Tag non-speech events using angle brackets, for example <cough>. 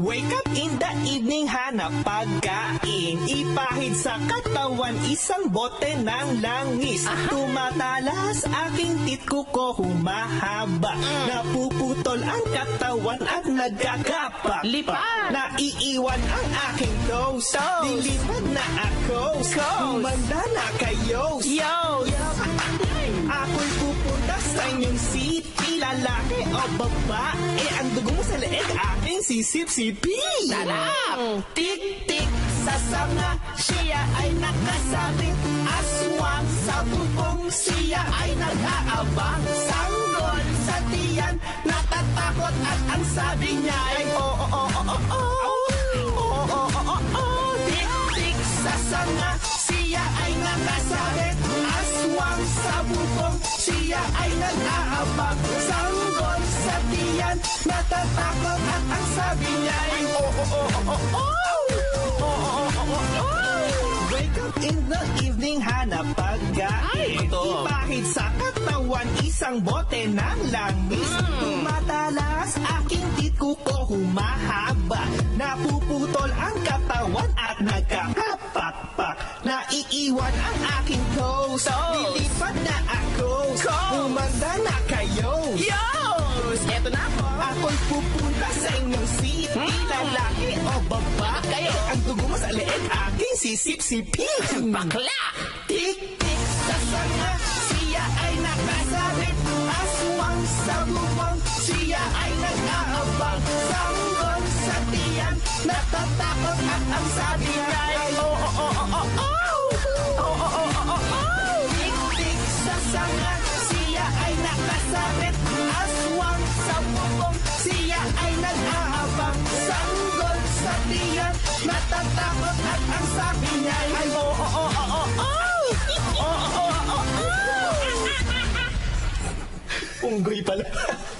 Wake up in the evening, hanap pagkain. Ipahid sa katawan, isang bote ng langis. Tumatalas, aking titko ko humahaba. Napuputol ang katawan at nagkakapak Lipad! Naiiwan ang aking toes. Toes! Lilipad na ako. Humanda na kayo. Yo! Ako'y pupunta sa inyong city Lalaki o babae Ang dugo mo sa leeg aking sisip-sipi Talap! Tik-tik sa sanga Siya ay nakasabit Aswang sa bubong Siya ay nag-aabang. Sanggol sa tiyan Natatakot at ang sabi niya ay Oo, oo, oo, oo, oo Oo, oo, oo, oo Tik-tik sa sanga Siya ay nakasabit Aswang sa bubong Siya ay nag-aabang. Sanggol sa tiyan Natatakot at ang sabi niya ay Oo, oo, oo, oo, oo Wake up in the evening, hanap pagkain. Ipahid sa katawan, isang bote ng langis. Tumatalas, aking titko ko humahaba. Napuputol ang katawan at nagkakapakpak. Naiiwan ang aking toes. Lilipad na ako. Toes. Humanda na kayo. Yos! City Lalaki o babae Kayo. Ang dugo mo sa leeg aking sisip-sipin Bakla! Tik-tik sa sanga Siya ay nakasabit Aswang sa bubong Siya ay nag-aabang Sanggol sa tiyan Natatakot at ang sabi niya ay Oo, oo, oo, oo, oo Oo, oo, oo, oo, oo Tik-tik sa sanga Siya ay nakasabit Aswang sa bubong Siya ay nag-aabang Unggoy pala <laughs>